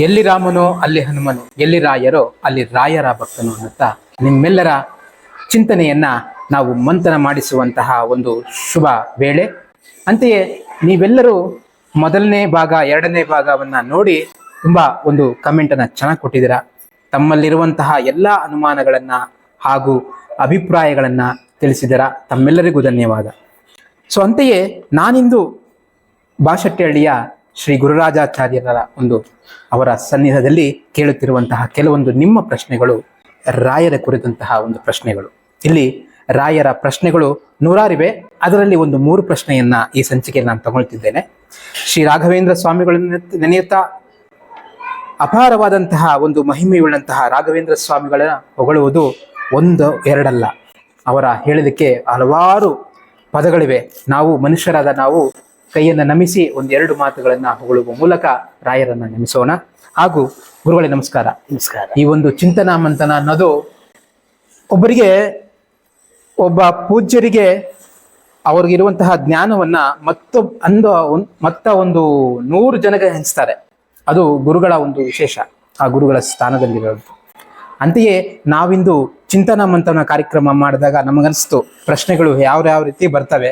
ಎಲ್ಲಿ ರಾಮನೋ ಅಲ್ಲಿ ಹನುಮನು, ಎಲ್ಲಿ ರಾಯರೋ ಅಲ್ಲಿ ರಾಯರ ಭಕ್ತನು ಅನ್ನುತ್ತಾ ನಿಮ್ಮೆಲ್ಲರ ಚಿಂತನೆಯನ್ನ ನಾವು ಮಂಥನ ಮಾಡಿಸುವಂತಹ ಒಂದು ಶುಭ ವೇಳೆ. ಅಂತೆಯೇ ನೀವೆಲ್ಲರೂ ಮೊದಲನೇ ಭಾಗ, ಎರಡನೇ ಭಾಗವನ್ನ ನೋಡಿ ತುಂಬಾ ಒಂದು ಕಮೆಂಟ್ ಅನ್ನ ಚೆನ್ನಾಗಿ ಕೊಟ್ಟಿದ್ದೀರ. ತಮ್ಮಲ್ಲಿರುವಂತಹ ಎಲ್ಲ ಅನುಮಾನಗಳನ್ನ ಹಾಗೂ ಅಭಿಪ್ರಾಯಗಳನ್ನ ತಿಳಿಸಿದರ ತಮ್ಮೆಲ್ಲರಿಗೂ ಧನ್ಯವಾದ. ಸೊ ಅಂತೆಯೇ ನಾನಿಂದು ಬಾಶೆಟ್ಟಿಹಳ್ಳಿಯ ಶ್ರೀ ಗುರುರಾಜಾಚಾರ್ಯರ ಒಂದು ಅವರ ಸನ್ನಿಧದಲ್ಲಿ ಕೇಳುತ್ತಿರುವಂತಹ ಕೆಲವೊಂದು ನಿಮ್ಮ ಪ್ರಶ್ನೆಗಳು, ರಾಯರ ಕುರಿತಂತಹ ಒಂದು ಪ್ರಶ್ನೆಗಳು. ಇಲ್ಲಿ ರಾಯರ ಪ್ರಶ್ನೆಗಳು ನೂರಾರಿವೆ. ಅದರಲ್ಲಿ ಒಂದು ಮೂರು ಪ್ರಶ್ನೆಯನ್ನ ಈ ಸಂಚಿಕೆಯಲ್ಲಿ ನಾನು ತಗೊಳ್ತಿದ್ದೇನೆ. ಶ್ರೀ ರಾಘವೇಂದ್ರ ಸ್ವಾಮಿಗಳನ್ನು ನೆನೆಯುತ್ತಾ? ಅಪಾರವಾದಂತಹ ಒಂದು ಮಹಿಮೆಯುಳ್ಳಂತಹ ರಾಘವೇಂದ್ರ ಸ್ವಾಮಿಗಳ ಹೊಗಳುವುದು ಒಂದು, ಎರಡಲ್ಲ. ಅವರ ಹೇಳಲಿಕ್ಕೆ ಹಲವಾರು ಪದಗಳಿವೆ. ನಾವು ಮನುಷ್ಯರಾದ ನಾವು ಕೈಯನ್ನು ನಮಿಸಿ ಒಂದೆರಡು ಮಾತುಗಳನ್ನ ಹೊಗಳುವ ಮೂಲಕ ರಾಯರನ್ನ ನಮಿಸೋಣ ಹಾಗೂ ಗುರುಗಳೇ ನಮಸ್ಕಾರ. ನಮಸ್ಕಾರ. ಈ ಒಂದು ಚಿಂತನಾ ಮಂಥನ ಅನ್ನೋದು ಒಬ್ಬರಿಗೆ ಒಬ್ಬ ಪೂಜ್ಯರಿಗೆ ಅವ್ರಿಗಿರುವಂತಹ ಜ್ಞಾನವನ್ನ ಮತ್ತೊಬ್ ಅಂದ ಮತ್ತ ಒಂದು ನೂರು ಜನಕ್ಕೆ ಹಂಚ್ತಾರೆ. ಅದು ಗುರುಗಳ ಒಂದು ವಿಶೇಷ. ಆ ಗುರುಗಳ ಸ್ಥಾನದಲ್ಲಿರೋದು. ಅಂತೆಯೇ ನಾವಿಂದು ಚಿಂತನಾ ಮಂಥನ ಕಾರ್ಯಕ್ರಮ ಮಾಡಿದಾಗ ನಮಗನ್ಸ್ತು ಪ್ರಶ್ನೆಗಳು ಯಾವ ಯಾವ ರೀತಿ ಬರ್ತವೆ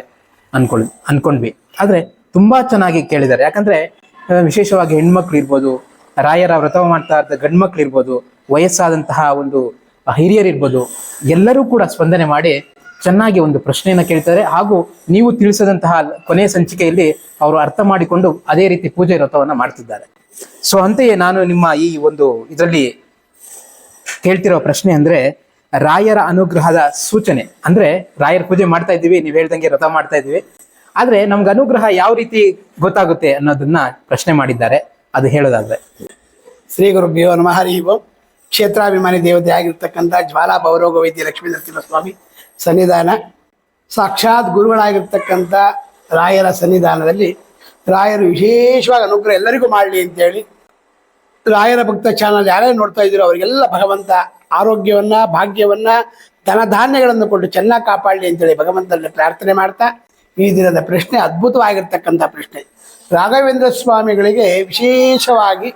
ಅನ್ಕೊಳ್ ಅನ್ಕೊಂಡ್ವಿ. ಆದ್ರೆ ತುಂಬಾ ಚೆನ್ನಾಗಿ ಕೇಳಿದ್ದಾರೆ. ಯಾಕಂದ್ರೆ ವಿಶೇಷವಾಗಿ ಹೆಣ್ಮಕ್ಳು ಇರ್ಬೋದು, ರಾಯರ ವ್ರತ ಮಾಡ್ತಾ ಇದ್ದ ಗಂಡ್ಮಕ್ಳು ಇರ್ಬೋದು, ವಯಸ್ಸಾದಂತಹ ಒಂದು ಹಿರಿಯರು ಇರ್ಬೋದು, ಎಲ್ಲರೂ ಕೂಡ ಸ್ಪಂದನೆ ಮಾಡಿ ಚೆನ್ನಾಗಿ ಒಂದು ಪ್ರಶ್ನೆಯನ್ನ ಕೇಳ್ತಾರೆ. ಹಾಗೂ ನೀವು ತಿಳಿಸದಂತಹ ಕೊನೆಯ ಸಂಚಿಕೆಯಲ್ಲಿ ಅವರು ಅರ್ಥ ಮಾಡಿಕೊಂಡು ಅದೇ ರೀತಿ ಪೂಜೆ ವ್ರತವನ್ನು ಮಾಡ್ತಿದ್ದಾರೆ. ಸೊ, ಅಂತೆಯೇ ನಾನು ನಿಮ್ಮ ಈ ಒಂದು ಇದರಲ್ಲಿ ಕೇಳ್ತಿರೋ ಪ್ರಶ್ನೆ ಅಂದ್ರೆ, ರಾಯರ ಅನುಗ್ರಹದ ಸೂಚನೆ. ಅಂದ್ರೆ, ರಾಯರ ಪೂಜೆ ಮಾಡ್ತಾ ಇದ್ದೀವಿ, ನೀವು ಹೇಳ್ದಂಗೆ ವ್ರತ ಮಾಡ್ತಾ ಇದ್ದೀವಿ. ಆದ್ರೆ ನಮ್ಗೆ ಅನುಗ್ರಹ ಯಾವ ರೀತಿ ಗೊತ್ತಾಗುತ್ತೆ ಅನ್ನೋದನ್ನ ಪ್ರಶ್ನೆ ಮಾಡಿದ್ದಾರೆ. ಅದು ಹೇಳೋದಾದ್ರೆ. ಶ್ರೀ ಗುರುಭ್ಯೋ ನಮಃ. ಹರಿ ಓಂ. ಕ್ಷೇತ್ರಾಭಿಮಾನಿ ದೇವತೆ ಆಗಿರ್ತಕ್ಕಂಥ ಜ್ವಾಲಾ ಭವರೋಗ ವೈದ್ಯ ಲಕ್ಷ್ಮೀ ನರಸಿಂಹ ಸ್ವಾಮಿ ಸನ್ನಿಧಾನ. ಸಾಕ್ಷಾತ್ ಗುರುಗಳಾಗಿರ್ತಕ್ಕಂಥ ರಾಯರ ಸನ್ನಿಧಾನದಲ್ಲಿ ರಾಯರು ವಿಶೇಷವಾಗಿ ಅನುಗ್ರಹ ಎಲ್ಲರಿಗೂ ಮಾಡಲಿ ಅಂತೇಳಿ ರಾಯರ ಭಕ್ತ ಚಾನಲ್ ಯಾರೇ ನೋಡ್ತಾ ಇದ್ದೀರೋ ಅವರಿಗೆಲ್ಲ ಭಗವಂತ ಆರೋಗ್ಯವನ್ನ, ಭಾಗ್ಯವನ್ನ ಧನ ಧಾನ್ಯಗಳನ್ನು ಕೊಟ್ಟು ಚೆನ್ನಾಗಿ ಕಾಪಾಡಲಿ ಅಂತೇಳಿ ಭಗವಂತನಲ್ಲಿ ಪ್ರಾರ್ಥನೆ ಮಾಡ್ತಾ ಈ ದಿನದ ಪ್ರಶ್ನೆ ಅದ್ಭುತವಾಗಿರ್ತಕ್ಕಂಥ ಪ್ರಶ್ನೆ. ರಾಘವೇಂದ್ರ ಸ್ವಾಮಿಗಳಿಗೆ ವಿಶೇಷವಾಗಿ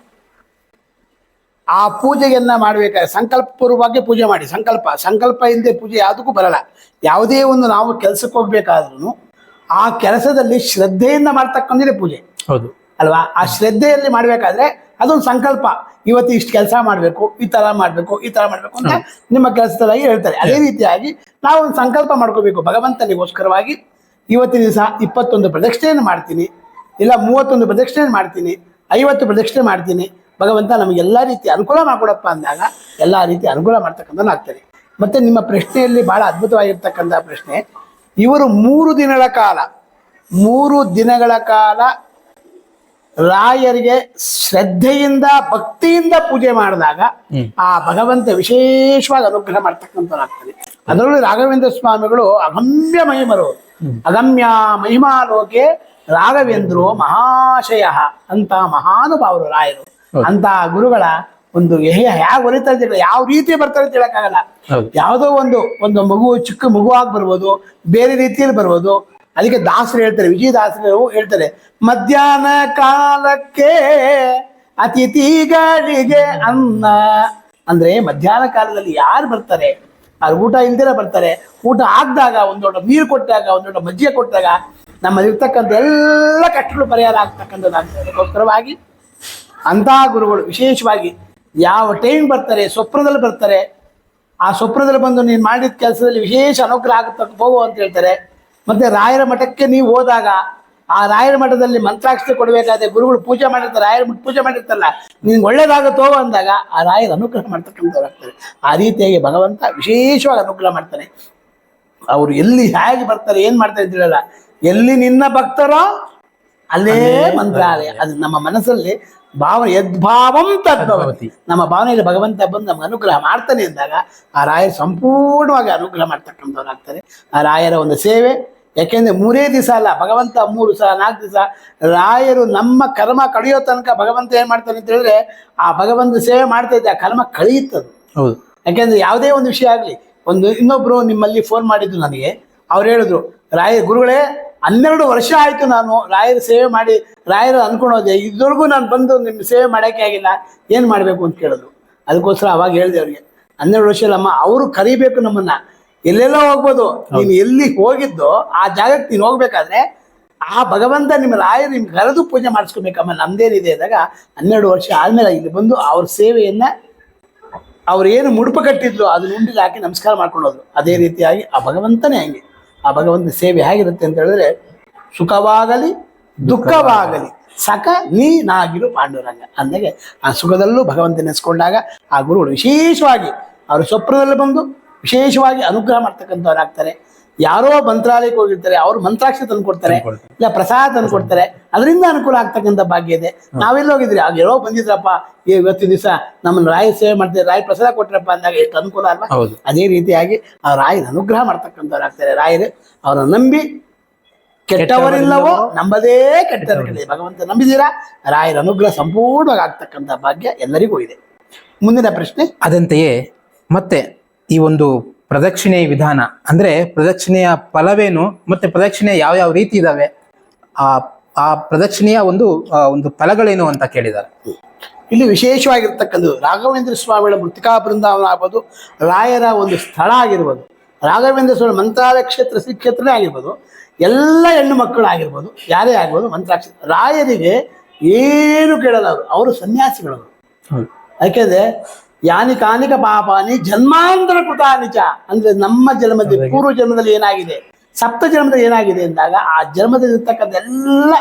ಆ ಪೂಜೆಯನ್ನ ಮಾಡಬೇಕಾದ್ರೆ ಸಂಕಲ್ಪಪೂರ್ವವಾಗಿ ಪೂಜೆ ಮಾಡಿ. ಸಂಕಲ್ಪ ಸಂಕಲ್ಪ ಇಲ್ಲದೆ ಪೂಜೆ ಯಾವುದಕ್ಕೂ ಬರಲ್ಲ. ಯಾವುದೇ ಒಂದು ನಾವು ಕೆಲಸಕ್ಕೆ ಹೋಗ್ಬೇಕಾದ್ರೂ ಆ ಕೆಲಸದಲ್ಲಿ ಶ್ರದ್ಧೆಯಿಂದ ಮಾಡ್ತಕ್ಕಂಥದ್ದೇ ಪೂಜೆ. ಹೌದು. ಅಲ್ವಾ? ಆ ಶ್ರದ್ಧೆಯಲ್ಲಿ ಮಾಡಬೇಕಾದ್ರೆ ಅದೊಂದು ಸಂಕಲ್ಪ. ಇವತ್ತು ಇಷ್ಟು ಕೆಲಸ ಮಾಡಬೇಕು ಈ ತರ ಮಾಡಬೇಕು ಈ ತರ ಮಾಡಬೇಕು ಅಂತ ನಿಮ್ಮ ಕೆಲಸದಲ್ಲಿ ಹೇಳ್ತಾರೆ. ಅದೇ ರೀತಿಯಾಗಿ ನಾವು ಒಂದು ಸಂಕಲ್ಪ ಮಾಡ್ಕೋಬೇಕು. ಭಗವಂತನಿಗೋಸ್ಕರವಾಗಿ ಇವತ್ತಿನ ದಿವಸ ಇಪ್ಪತ್ತೊಂದು ಪ್ರದಕ್ಷಿಣೆಯನ್ನು ಮಾಡ್ತೀನಿ. ಇಲ್ಲ, ಮೂವತ್ತೊಂದು ಪ್ರದಕ್ಷಿಣೆ ಮಾಡ್ತೀನಿ. ಐವತ್ತು ಪ್ರದಕ್ಷಿಣೆ ಮಾಡ್ತೀನಿ. ಭಗವಂತ ನಮಗೆ ಎಲ್ಲ ರೀತಿ ಅನುಕೂಲ ಮಾಡಿಕೊಡಪ್ಪ ಅಂದಾಗ ಎಲ್ಲ ರೀತಿ ಅನುಕೂಲ ಮಾಡ್ತಕ್ಕಂಥ ಆಗ್ತಾರೆ ಮತ್ತೆ ನಿಮ್ಮ ಪ್ರಶ್ನೆಯಲ್ಲಿ ಬಹಳ ಅದ್ಭುತವಾಗಿರ್ತಕ್ಕಂಥ ಪ್ರಶ್ನೆ. ಇವರು ಮೂರು ದಿನಗಳ ಕಾಲ, ಮೂರು ದಿನಗಳ ಕಾಲ ರಾಯರಿಗೆ ಶ್ರದ್ಧೆಯಿಂದ ಭಕ್ತಿಯಿಂದ ಪೂಜೆ ಮಾಡಿದಾಗ ಆ ಭಗವಂತ ವಿಶೇಷವಾದ ಅನುಗ್ರಹ ಮಾಡ್ತಕ್ಕಂಥದ್ದಾಗ್ತದೆ ಅದರಲ್ಲೂ ರಾಘವೇಂದ್ರ ಸ್ವಾಮಿಗಳು ಅಗಮ್ಯ ಮಹಿಮರು ಅಗಮ್ಯ ಮಹಿಮಾಲೋಕೆ ರಾಘವೇಂದ್ರೋ ಮಹಾಶಯ ಅಂತ ಮಹಾನುಭಾವರು ರಾಯರು. ಅಂತ ಗುರುಗಳ ಒಂದು ಹೇಗೆ ಹೊಲಿತಾ ಇದ್ದೀರ ಯಾವ ರೀತಿ ಬರ್ತಾರೆ ಅಂತ ಹೇಳಕ್ಕಾಗಲ್ಲ ಯಾವುದೋ ಒಂದು ಒಂದು ಮಗು ಚಿಕ್ಕ ಮಗುವಾಗಿ ಬರ್ಬೋದು ಬೇರೆ ರೀತಿಯಲ್ಲಿ ಬರ್ಬೋದು ಅದಕ್ಕೆ ದಾಸರು ಹೇಳ್ತಾರೆ, ವಿಜಯದಾಸರು ಹೇಳ್ತಾರೆ, ಮಧ್ಯಾಹ್ನ ಕಾಲಕ್ಕೆ ಅತಿಥಿಗಳಿಗೆ ಅನ್ನ. ಅಂದ್ರೆ ಮಧ್ಯಾಹ್ನ ಕಾಲದಲ್ಲಿ ಯಾರು ಬರ್ತಾರೆ? ಅವ್ರು ಊಟ ಇಲ್ದಿರ ಬರ್ತಾರೆ? ಊಟ ಆಗ್ದಾಗ ಒಂದು ನೀರು ಕೊಟ್ಟಾಗ, ಒಂದು ಮಜ್ಜಿಗೆ ಕೊಟ್ಟಾಗ ನಮ್ಮಲ್ಲಿರ್ತಕ್ಕಂಥ ಎಲ್ಲ ಕಷ್ಟಗಳು ಪರಿಹಾರ ಆಗ್ತಕ್ಕಂಥದ್ದಾಗ್ತದೆ ಅದಕ್ಕೋಸ್ಕರವಾಗಿ ಅಂತಹ ಗುರುಗಳು ವಿಶೇಷವಾಗಿ ಯಾವ ಟೈಮ್ ಬರ್ತಾರೆ, ಸ್ವಪ್ನದಲ್ಲಿ ಬರ್ತಾರೆ, ಆ ಸ್ವಪ್ನದಲ್ಲಿ ಬಂದು ನೀನು ಮಾಡಿದ ಕೆಲಸದಲ್ಲಿ ವಿಶೇಷ ಅನುಗ್ರಹ ಆಗತಕ್ಕ ಹೋಗು ಅಂತ ಹೇಳ್ತಾರೆ. ಮತ್ತೆ ರಾಯರ ಮಠಕ್ಕೆ ನೀವು ಹೋದಾಗ ಆ ರಾಯರ ಮಠದಲ್ಲಿ ಮಂತ್ರಾಕ್ಷತೆ ಕೊಡಬೇಕಾದ್ರೆ ಗುರುಗಳು ಪೂಜೆ ಮಾಡಿರ್ತಾರೆ ರಾಯರ ಮಠ ಪೂಜೆ ಮಾಡಿರ್ತಾರಲ್ಲ ನಿನ್ಗೆ ಒಳ್ಳೇದಾಗುತ್ತೋ ಅಂದಾಗ ಆ ರಾಯರ ಅನುಗ್ರಹ ಮಾಡ್ತಕ್ಕಂಥವ್ರಾಗ್ತಾರೆ ಆ ರೀತಿಯಾಗಿ ಭಗವಂತ ವಿಶೇಷವಾಗಿ ಅನುಗ್ರಹ ಮಾಡ್ತಾನೆ. ಅವರು ಎಲ್ಲಿ ಹೇಗೆ ಬರ್ತಾರೆ ಏನ್ ಮಾಡ್ತಾರೆ ಅಂತ ಹೇಳಲ್ಲ. ಎಲ್ಲಿ ನಿನ್ನ ಭಕ್ತರೋ ಅಲ್ಲೇ ಮಂತ್ರಾಲಯ. ಅದು ನಮ್ಮ ಮನಸ್ಸಲ್ಲಿ ಭಾವ ಯದ್ಭಾವಂ ತದ್ಭವತಿ. ನಮ್ಮ ಭಾವನೆಯಲ್ಲಿ ಭಗವಂತ ಬಂದು ನಮ್ಗೆ ಅನುಗ್ರಹ ಮಾಡ್ತಾನೆ ಅಂದಾಗ ಆ ರಾಯರು ಸಂಪೂರ್ಣವಾಗಿ ಅನುಗ್ರಹ ಮಾಡ್ತಕ್ಕಂಥವ್ರಾಗ್ತಾರೆ ಆ ರಾಯರ ಒಂದು ಸೇವೆ ಯಾಕೆಂದ್ರೆ ಮೂರೇ ದಿವಸ ಅಲ್ಲ ಭಗವಂತ ಮೂರು ಸಹ ನಾಲ್ಕು ದಿವಸ ರಾಯರು ನಮ್ಮ ಕರ್ಮ ಕಳೆಯೋ ತನಕ ಭಗವಂತ ಏನು ಮಾಡ್ತಾನೆ ಅಂತ ಹೇಳಿದ್ರೆ ಆ ಭಗವಂತ ಸೇವೆ ಮಾಡ್ತಾ ಇದ್ದೆ ಆ ಕರ್ಮ ಕಳೆಯುತ್ತದು. ಹೌದು. ಯಾಕೆಂದ್ರೆ ಯಾವುದೇ ಒಂದು ವಿಷಯ ಆಗಲಿ ಒಂದು ಇನ್ನೊಬ್ಬರು ನಿಮ್ಮಲ್ಲಿ ಫೋನ್ ಮಾಡಿದ್ರು ನನಗೆ ಅವ್ರು ಹೇಳಿದ್ರು ರಾಯ ಗುರುಗಳೇ ಹನ್ನೆರಡು ವರ್ಷ ಆಯ್ತು ನಾನು ರಾಯರ ಸೇವೆ ಮಾಡಿ ರಾಯರು ಅನ್ಕೊಂಡೋದೆ ಇದುವರೆಗೂ ನಾನು ಬಂದು ನಿಮ್ಮ ಸೇವೆ ಮಾಡೋಕ್ಕೆ ಆಗಿಲ್ಲ. ಏನು ಮಾಡಬೇಕು ಅಂತ ಕೇಳಿದ್ರು. ಅದಕ್ಕೋಸ್ಕರ ಅವಾಗ ಹೇಳಿದೆ ಅವ್ರಿಗೆ ಹನ್ನೆರಡು ವರ್ಷ ಅಮ್ಮ ಅವರು ಕರಿಬೇಕು ನಮ್ಮನ್ನ. ಎಲ್ಲೆಲ್ಲ ಹೋಗ್ಬೋದು. ನೀನು ಎಲ್ಲಿ ಹೋಗಿದ್ದು ಆ ಜಾಗಕ್ಕೆ ನೀನು ಹೋಗ್ಬೇಕಾದ್ರೆ ಆ ಭಗವಂತ ನಿಮ್ಮ ರಾಯರು ನಿಮ್ಗೆ ಕರೆದು ಪೂಜೆ ಮಾಡಿಸ್ಕೋಬೇಕಮ್ಮ. ನಮ್ದೇನಿದೆ ಅಂದಾಗ ಹನ್ನೆರಡು ವರ್ಷ ಆದ್ಮೇಲೆ ಇಲ್ಲಿ ಬಂದು ಅವ್ರ ಸೇವೆಯನ್ನ ಅವ್ರು ಏನು ಮುಡುಪು ಕಟ್ಟಿದ್ರು ಅದನ್ನ ಉಂಡಿಲಿ ಹಾಕಿ ನಮಸ್ಕಾರ ಮಾಡ್ಕೊಂಡು ಹೋದ್ರು. ಅದೇ ರೀತಿಯಾಗಿ ಆ ಭಗವಂತನೇ ಹಂಗೆ. ಆ ಭಗವಂತ ಸೇವೆ ಹೇಗಿರುತ್ತೆ ಅಂತ ಹೇಳಿದ್ರೆ ಸುಖವಾಗಲಿ, ದುಃಖವಾಗಲಿ. ಸಕ ನೀನಾಗಿರು ಪಾಂಡುರಂಗ. ಅಂದಾಗೆ ಆ ಸುಖದಲ್ಲೂ ಭಗವಂತ ನೆನೆಸ್ಕೊಂಡಾಗ ಆ ಗುರುಗಳು ವಿಶೇಷವಾಗಿ ಅವರು ಸ್ವಪ್ನದಲ್ಲಿ ಬಂದು ವಿಶೇಷವಾಗಿ ಅನುಗ್ರಹ ಮಾಡ್ತಕ್ಕಂಥವ್ರಾಗ್ತಾರೆ. ಯಾರೋ ಮಂತ್ರಾಲಯಕ್ಕೆ ಹೋಗಿರ್ತಾರೆ ಅವ್ರು ಮಂತ್ರಾಕ್ಷಿ ತಂದು ಕೊಡ್ತಾರೆ ಇಲ್ಲ ಪ್ರಸಾದ ತಂದು ಕೊಡ್ತಾರೆ ಅದರಿಂದ ಅನುಕೂಲ ಆಗ್ತಕ್ಕಂಥ ಭಾಗ್ಯ ಇದೆ. ನಾವೆಲ್ಲ ಹೋಗಿದ್ರಿ? ಆಗ ಯಾರೋ ಬಂದಿದ್ರಪ್ಪ ಈ ಇವತ್ತಿನ ದಿವಸ ನಮ್ಮನ್ನ ರಾಯ ಸೇವೆ ಮಾಡ್ತಾರೆ ರಾಯ ಪ್ರಸಾದ ಕೊಟ್ರಪ್ಪ ಅಂದಾಗ ಎಷ್ಟು ಅನುಕೂಲ ಅಲ್ವಾ? ಅದೇ ರೀತಿಯಾಗಿ ಆ ರಾಯನ ಅನುಗ್ರಹ ಮಾಡ್ತಕ್ಕಂಥವ್ರು ಆಗ್ತಾರೆ. ರಾಯರು ಅವರನ್ನು ನಂಬಿ ಕೆಟ್ಟವರಿಲ್ಲವೋ ನಂಬದೇ ಕೆಟ್ಟವರು ಕಡೆ ಭಗವಂತ ನಂಬಿದೀರಾ ರಾಯರ ಅನುಗ್ರಹ ಸಂಪೂರ್ಣವಾಗಿ ಆಗ್ತಕ್ಕಂಥ ಭಾಗ್ಯ ಎಲ್ಲರಿಗೂ ಇದೆ. ಮುಂದಿನ ಪ್ರಶ್ನೆ. ಅದಂತೆಯೇ ಮತ್ತೆ ಈ ಒಂದು ಪ್ರದಕ್ಷಿಣೆ ವಿಧಾನ. ಅಂದ್ರೆ ಪ್ರದಕ್ಷಿಣೆಯ ಫಲವೇನು ಮತ್ತೆ ಪ್ರದಕ್ಷಿಣೆ ಯಾವ ಯಾವ ರೀತಿ ಇದಾವೆ? ಆ ಆ ಪ್ರದಕ್ಷಿಣೆಯ ಒಂದು ಒಂದು ಫಲಗಳೇನು ಅಂತ ಕೇಳಿದ್ದಾರೆ. ಇಲ್ಲಿ ವಿಶೇಷವಾಗಿರ್ತಕ್ಕಂಥದ್ದು ರಾಘವೇಂದ್ರ ಸ್ವಾಮಿಗಳ ಮೃತಿಕಾ ಬೃಂದಾವನ ಆಗ್ಬೋದು ರಾಯರ ಒಂದು ಸ್ಥಳ ಆಗಿರ್ಬೋದು ರಾಘವೇಂದ್ರ ಸ್ವಾಮಿ ಮಂತ್ರಾಲಯ ಕ್ಷೇತ್ರ ಶ್ರೀ ಕ್ಷೇತ್ರನೇ ಆಗಿರ್ಬೋದು ಎಲ್ಲ ಹೆಣ್ಣು ಮಕ್ಕಳು ಆಗಿರ್ಬೋದು ಯಾರೇ ಆಗ್ಬೋದು ಮಂತ್ರಾಕ್ಷ ರಾಯರಿಗೆ ಏನು ಕೇಳಲ್ಲ ಅವರು ಅವರು ಸನ್ಯಾಸಿಗಳವರು. ಯಾಕೆಂದ್ರೆ ಯಾನಿ ಕಾನಿಕ ಪಾಪಾನಿ ಜನ್ಮಾಂತರ ಕೃತಾನಿಚ ಅಂದ್ರೆ ನಮ್ಮ ಜನ್ಮದಲ್ಲಿ ಪೂರ್ವ ಜನ್ಮದಲ್ಲಿ ಏನಾಗಿದೆ? ಸಪ್ತ ಜನ್ಮದಲ್ಲಿ ಏನಾಗಿದೆ ಅಂದಾಗ ಆ ಜನ್ಮದಲ್ಲಿ ಇರ್ತಕ್ಕಂಥ ಎಲ್ಲ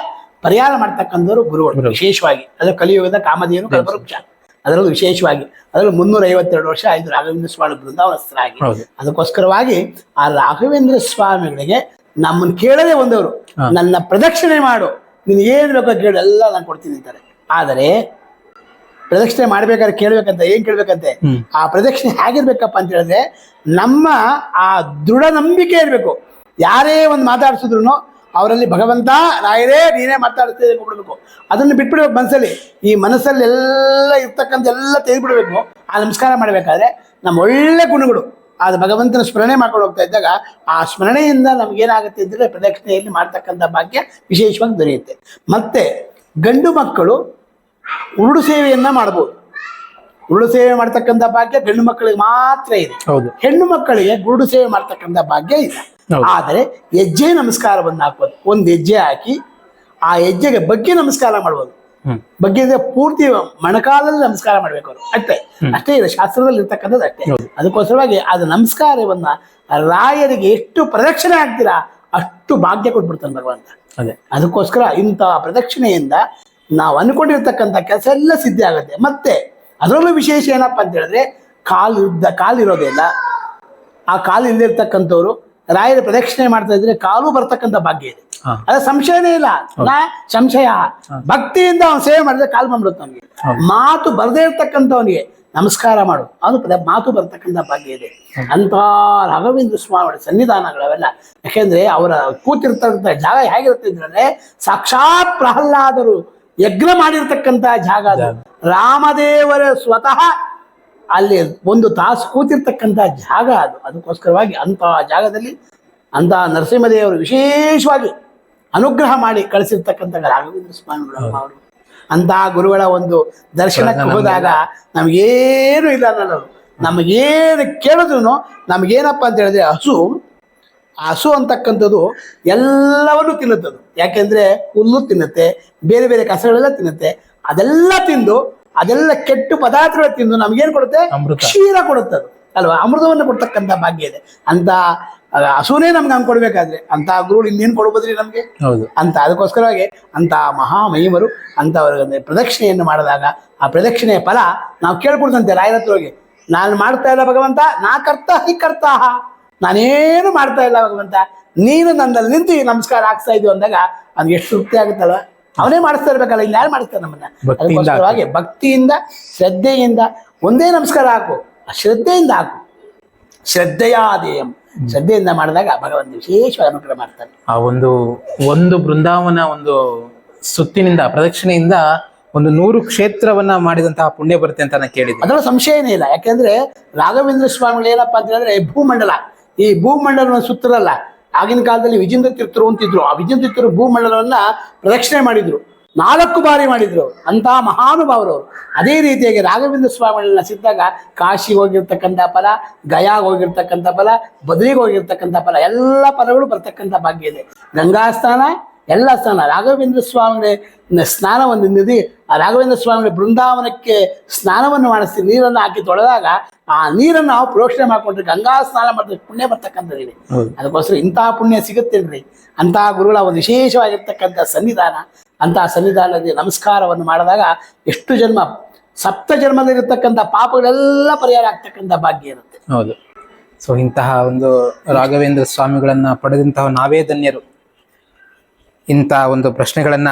ಪರಿಹಾರ ಮಾಡ್ತಕ್ಕಂಥವ್ರು ಗುರುಗಳು ವಿಶೇಷವಾಗಿ. ಅದರ ಕಲಿಯುಗದ ಕಾಮಧೇನು ಕಲ್ಪವೃಕ್ಷ. ಅದರಲ್ಲೂ ವಿಶೇಷವಾಗಿ. ಅದರಲ್ಲೂ ಮುನ್ನೂರ ಐವತ್ತೆರಡು ವರ್ಷ ಆಯ್ತು ರಾಘವೇಂದ್ರ ಸ್ವಾಮಿ ಬೃಂದಾವನಸ್ಥರಾಗಿ. ಅದಕ್ಕೋಸ್ಕರವಾಗಿ ಆ ರಾಘವೇಂದ್ರ ಸ್ವಾಮಿಗಳಿಗೆ ನಮ್ಮನ್ನು ಕೇಳದೆ ಒಂದವರು ನನ್ನ ಪ್ರದಕ್ಷಿಣೆ ಮಾಡು ನೀನು ಏನು ಬೇಕೋ ಕೇಳು ಎಲ್ಲ ನಾನು ಕೊಡ್ತೀನಿ ಅಂತಾರೆ. ಆದರೆ ಪ್ರದಕ್ಷಿಣೆ ಮಾಡ್ಬೇಕಾದ್ರೆ ಕೇಳ್ಬೇಕಂತ ಏನ್ ಕೇಳ್ಬೇಕಂತೆ? ಆ ಪ್ರದಕ್ಷಿಣೆ ಹೇಗಿರ್ಬೇಕಪ್ಪ ಅಂತ ಹೇಳಿದ್ರೆ ನಮ್ಮ ಆ ದೃಢ ನಂಬಿಕೆ ಇರಬೇಕು. ಯಾರೇ ಒಂದು ಮಾತಾಡ್ಸಿದ್ರು ಅವರಲ್ಲಿ ಭಗವಂತ ರಾಯರೇ ನೀನೇ ಮಾತಾಡ್ತೀವಿ ಕೊಡ್ಬೇಕು ಅದನ್ನು ಬಿಟ್ಬಿಡ್ಬೇಕು ಮನಸ್ಸಲ್ಲಿ. ಈ ಮನಸ್ಸಲ್ಲಿ ಎಲ್ಲ ಇರ್ತಕ್ಕಂಥ ಎಲ್ಲ ತೆಗೆದ್ಬಿಡ್ಬೇಕು. ಆ ನಮಸ್ಕಾರ ಮಾಡಬೇಕಾದ್ರೆ ನಮ್ಮ ಒಳ್ಳೆ ಗುಣಗಳು. ಅದು ಭಗವಂತನ ಸ್ಮರಣೆ ಮಾಡ್ಕೊಂಡು ಹೋಗ್ತಾ ಇದ್ದಾಗ ಆ ಸ್ಮರಣೆಯಿಂದ ನಮ್ಗೇನಾಗುತ್ತೆ ಅಂದರೆ ಪ್ರದಕ್ಷಿಣೆಯಲ್ಲಿ ಮಾಡ್ತಕ್ಕಂಥ ಭಾಗ್ಯ ವಿಶೇಷವಾಗಿ ದೊರೆಯುತ್ತೆ. ಮತ್ತೆ ಗಂಡು ಮಕ್ಕಳು ಉರುಡು ಸೇವೆಯನ್ನ ಮಾಡಬಹುದು ಗುರು ಸೇವೆ ಮಾಡ್ತಕ್ಕಂಥ ಭಾಗ್ಯ ಗಂಡು ಮಕ್ಕಳಿಗೆ ಮಾತ್ರ ಇದೆ. ಹೌದು. ಹೆಣ್ಣು ಮಕ್ಕಳಿಗೆ ಗುರುಡು ಸೇವೆ ಮಾಡ್ತಕ್ಕಂಥ ಭಾಗ್ಯ ಇಲ್ಲ. ಹೌದು. ಆದರೆ ಹೆಜ್ಜೆ ನಮಸ್ಕಾರವನ್ನು ಹಾಕ್ಬೋದು. ಒಂದು ಹೆಜ್ಜೆ ಹಾಕಿ ಆ ಹೆಜ್ಜೆಗೆ ಬಗ್ಗೆ ನಮಸ್ಕಾರ ಮಾಡ್ಬೋದು. ಹ್ಮ್. ಬಗ್ಗೆ ಪೂರ್ತಿ ಮಣಕಾಲಲ್ಲಿ ನಮಸ್ಕಾರ ಮಾಡ್ಬೇಕು ಅವರು. ಅಷ್ಟೇ. ಅಷ್ಟೇ ಇದೆ ಶಾಸ್ತ್ರದಲ್ಲಿ ಇರ್ತಕ್ಕಂಥದ್ದು ಅಷ್ಟೇ. ಅದಕ್ಕೋಸ್ಕರವಾಗಿ ಅದು ನಮಸ್ಕಾರವನ್ನ ರಾಯರಿಗೆ ಎಷ್ಟು ಪ್ರದಕ್ಷಿಣೆ ಆಗ್ತೀರಾ ಅಷ್ಟು ಭಾಗ್ಯ ಕೊಟ್ಬಿಡ್ತಾನೆ ಭಗವಂತ. ಅದೇ. ಅದಕ್ಕೋಸ್ಕರ ಇಂತಹ ಪ್ರದಕ್ಷಿಣೆಯಿಂದ ನಾವು ಅನ್ಕೊಂಡಿರ್ತಕ್ಕಂಥ ಕೆಲಸ ಎಲ್ಲ ಸಿದ್ಧಿ ಆಗುತ್ತೆ. ಮತ್ತೆ ಅದರಲ್ಲೂ ವಿಶೇಷ ಏನಪ್ಪ ಅಂತ ಹೇಳಿದ್ರೆ ಕಾಲು ಇದ್ದ ಕಾಲಿರೋದಿಲ್ಲ ಆ ಕಾಲು ಇಲ್ದಿರ್ತಕ್ಕಂಥವ್ರು ರಾಯರ ಪ್ರದಕ್ಷಿಣೆ ಮಾಡ್ತಾ ಇದ್ರೆ ಕಾಲು ಬರ್ತಕ್ಕಂಥ ಭಾಗ್ಯ ಇದೆ. ಅದ ಸಂಶಯನೇ ಇಲ್ಲ. ಸಂಶಯ. ಭಕ್ತಿಯಿಂದ ಅವ್ನು ಸೇವೆ ಮಾಡಿದ್ರೆ ಕಾಲು ಬಂದ್ಬಿಡುತ್ತೆ ಅವನಿಗೆ. ಮಾತು ಬರದೇ ಇರ್ತಕ್ಕಂಥವನಿಗೆ ನಮಸ್ಕಾರ ಮಾಡು. ಅದು ಮಾತು ಬರ್ತಕ್ಕಂಥ ಭಾಗ್ಯ ಇದೆ. ಅಂತ ರಾಘವೇಂದ್ರ ಸ್ವಾಮಿ ಸನ್ನಿಧಾನಗಳವೆಲ್ಲ. ಯಾಕೆಂದ್ರೆ ಅವರ ಕೂತಿರ್ತಕ್ಕಂಥ ಜಾಗ ಹೇಗಿರುತ್ತೆ ಅಂದ್ರೆ ಸಾಕ್ಷಾತ್ ಪ್ರಹ್ಲಾದರು ಯಜ್ಞ ಮಾಡಿರ್ತಕ್ಕಂತಹ ಜಾಗ ಅದು. ರಾಮದೇವರ ಸ್ವತಃ ಅಲ್ಲಿ ಒಂದು ತಾಸು ಕೂತಿರ್ತಕ್ಕಂಥ ಜಾಗ ಅದು. ಅದಕ್ಕೋಸ್ಕರವಾಗಿ ಅಂತಹ ಜಾಗದಲ್ಲಿ ಅಂತಹ ನರಸಿಂಹದೇವರು ವಿಶೇಷವಾಗಿ ಅನುಗ್ರಹ ಮಾಡಿ ಕಳಿಸಿರ್ತಕ್ಕಂಥ ರಾಘವೇಂದ್ರ ಸ್ವಾಮಿಗಳು ಅವರು. ಅಂತಹ ಗುರುಗಳ ಒಂದು ದರ್ಶನಕ್ಕೆ ಹೋದಾಗ ನಮಗೇನು ಇಲ್ಲ ಅನ್ನೋದು. ನಮಗೇನು ಕೇಳಿದ್ರು ನಮಗೇನಪ್ಪ ಅಂತ ಹೇಳಿದ್ರೆ ಹಸು ಹಸು ಅಂತಕ್ಕಂಥದ್ದು ಎಲ್ಲವನ್ನೂ ತಿನ್ನುತ್ತದು. ಯಾಕೆಂದ್ರೆ ಹುಲ್ಲು ತಿನ್ನುತ್ತೆ ಬೇರೆ ಬೇರೆ ಕಸಗಳೆಲ್ಲ ತಿನ್ನುತ್ತೆ ಅದೆಲ್ಲ ತಿಂದು ಅದೆಲ್ಲ ಕೆಟ್ಟು ಪದಾರ್ಥಗಳು ತಿಂದು ನಮ್ಗೇನ್ ಕೊಡುತ್ತೆ. ಕ್ಷೀರ ಕೊಡುತ್ತೆ ಅದು. ಅಲ್ವಾ? ಅಮೃತವನ್ನು ಕೊಡ್ತಕ್ಕಂಥ ಭಾಗ್ಯ ಇದೆ. ಅಂತ ಹಸುವೇ ಹಸುನೇ ನಮ್ಗೆ ಹಂಗೆ ಕೊಡ್ಬೇಕಾದ್ರೆ ಅಂತ ಗುರುಗಳು ಇನ್ನೇನು ಕೊಡ್ಬೋದ್ರಿ ನಮಗೆ? ಹೌದು. ಅಂತ ಅದಕ್ಕೋಸ್ಕರವಾಗಿ ಅಂತ ಮಹಾಮಹಿಮರು ಅಂಥವ್ರಿಗೆ ಪ್ರದಕ್ಷಿಣೆಯನ್ನು ಮಾಡಿದಾಗ ಆ ಪ್ರದಕ್ಷಿಣೆಯ ಫಲ ನಾವು ಕೇಳ್ಕೊಡ್ತಂತೆ ರಾಯರ ಹತ್ರ ಹೋಗಿ. ನಾನು ಮಾಡ್ತಾ ಇಲ್ಲ ಭಗವಂತ ನಾ ಕರ್ತ ಹಿ ಕರ್ತಾಹ. ನಾನೇನು ಮಾಡ್ತಾ ಇಲ್ಲ ಭಗವಂತ ನೀನು ನನ್ನಲ್ಲಿ ನಿಂತು ಈ ನಮಸ್ಕಾರ ಹಾಕ್ಸ್ತಾ ಇದ್ದೀವಿ ಅಂದಾಗ ಅವ್ನಿಗೆ ಎಷ್ಟು ತೃಪ್ತಿ ಆಗುತ್ತಲ್ವ? ಅವನೇ ಮಾಡಿಸ್ತಾ ಇರ್ಬೇಕಲ್ಲ ಇನ್ನು ಯಾರು ಮಾಡಿಸ್ತಾರೆ ನಮ್ಮನ್ನ? ಭಕ್ತಿಯಿಂದ ಭಕ್ತಿಯಿಂದ ಶ್ರದ್ಧೆಯಿಂದ ಒಂದೇ ನಮಸ್ಕಾರ ಹಾಕು ಆ ಶ್ರದ್ಧೆಯಿಂದ ಹಾಕು. ಶ್ರದ್ಧೆಯಾದೇಯಂ. ಶ್ರದ್ಧೆಯಿಂದ ಮಾಡಿದಾಗ ಭಗವಂತ ವಿಶೇಷ ಅನುಗ್ರಹ ಮಾಡ್ತಾನೆ ಆ ಒಂದು ಒಂದು ಬೃಂದಾವನ ಒಂದು ಸುತ್ತಿನಿಂದ ಪ್ರದಕ್ಷಿಣೆಯಿಂದ ಒಂದು ನೂರು ಕ್ಷೇತ್ರವನ್ನ ಮಾಡಿದಂತಹ ಪುಣ್ಯ ಬರುತ್ತೆ ಅಂತ ನಾನು ಕೇಳಿದ್ದೆ ಅದರ ಸಂಶಯನೇ ಇಲ್ಲ. ಯಾಕೆಂದ್ರೆ ರಾಘವೇಂದ್ರ ಸ್ವಾಮಿಗಳು ಏನಪ್ಪಾ ಅಂತ ಹೇಳಿದ್ರೆ ಭೂಮಂಡಲ. ಈ ಭೂಮಂಡಲ ಸುತ್ತರಲ್ಲ. ಆಗಿನ ಕಾಲದಲ್ಲಿ ವಿಜೇಂದ್ರ ತೀರ್ಥರು ಅಂತಿದ್ರು. ಆ ವಿಜೇಂದ್ರ ತೀರ್ಥರು ಭೂಮಂಡಲವನ್ನ ಪ್ರದಕ್ಷಿಣೆ ಮಾಡಿದ್ರು. ನಾಲ್ಕು ಬಾರಿ ಮಾಡಿದ್ರು. ಅಂತ ಮಹಾನುಭಾವರು ಅದೇ ರೀತಿಯಾಗಿ ರಾಘವೇಂದ್ರ ಸ್ವಾಮಿಗಳನ್ನ ಸಿದ್ದಾಗ ಕಾಶಿ ಹೋಗಿರ್ತಕ್ಕಂಥ ಫಲ, ಗಯಾಗೆ ಹೋಗಿರ್ತಕ್ಕಂಥ ಫಲ, ಬದ್ರಿಗೆ ಹೋಗಿರ್ತಕ್ಕಂಥ ಫಲ, ಎಲ್ಲ ಫಲಗಳು ಬರ್ತಕ್ಕಂಥ ಭಾಗ್ಯ ಇದೆ. ಗಂಗಾ ಸ್ನಾನ ಎಲ್ಲ ಸ್ನಾನ ರಾಘವೇಂದ್ರ ಸ್ವಾಮಿ ಸ್ನಾನವನ್ನು ನದಿ ಆ ರಾಘವೇಂದ್ರ ಸ್ವಾಮಿ ಬೃಂದಾವನಕ್ಕೆ ಸ್ನಾನವನ್ನು ಮಾಡಿಸಿ ನೀರನ್ನು ಹಾಕಿ ತೊಳೆದಾಗ ಆ ನೀರನ್ನು ನಾವು ಪ್ರೋಕ್ಷಣೆ ಮಾಡ್ಕೊಂಡ್ರೆ ಗಂಗಾ ಸ್ನಾನ ಮಾಡಿದ್ರೆ ಪುಣ್ಯ ಬರ್ತಕ್ಕಂಥ ರೀ ಅದಕ್ಕೋಸ್ಕರ ಇಂತಹ ಪುಣ್ಯ ಸಿಗುತ್ತೇನ್ರಿ? ಅಂತಹ ಗುರುಗಳ ಒಂದು ವಿಶೇಷವಾಗಿರ್ತಕ್ಕಂಥ ಸನ್ನಿಧಾನ. ಅಂತಹ ಸನ್ನಿಧಾನದಲ್ಲಿ ನಮಸ್ಕಾರವನ್ನು ಮಾಡಿದಾಗ ಎಷ್ಟು ಜನ್ಮ ಸಪ್ತ ಜನ್ಮದಲ್ಲಿರ್ತಕ್ಕಂಥ ಪಾಪಗಳೆಲ್ಲ ಪರಿಹಾರ ಆಗ್ತಕ್ಕಂಥ ಭಾಗ್ಯ ಇರುತ್ತೆ. ಹೌದು. ಸೊ ಇಂತಹ ಒಂದು ರಾಘವೇಂದ್ರ ಸ್ವಾಮಿಗಳನ್ನ ಪಡೆದಂತಹ ನಾವೇ ಧನ್ಯರು. ಇಂತಹ ಒಂದು ಪ್ರಶ್ನೆಗಳನ್ನ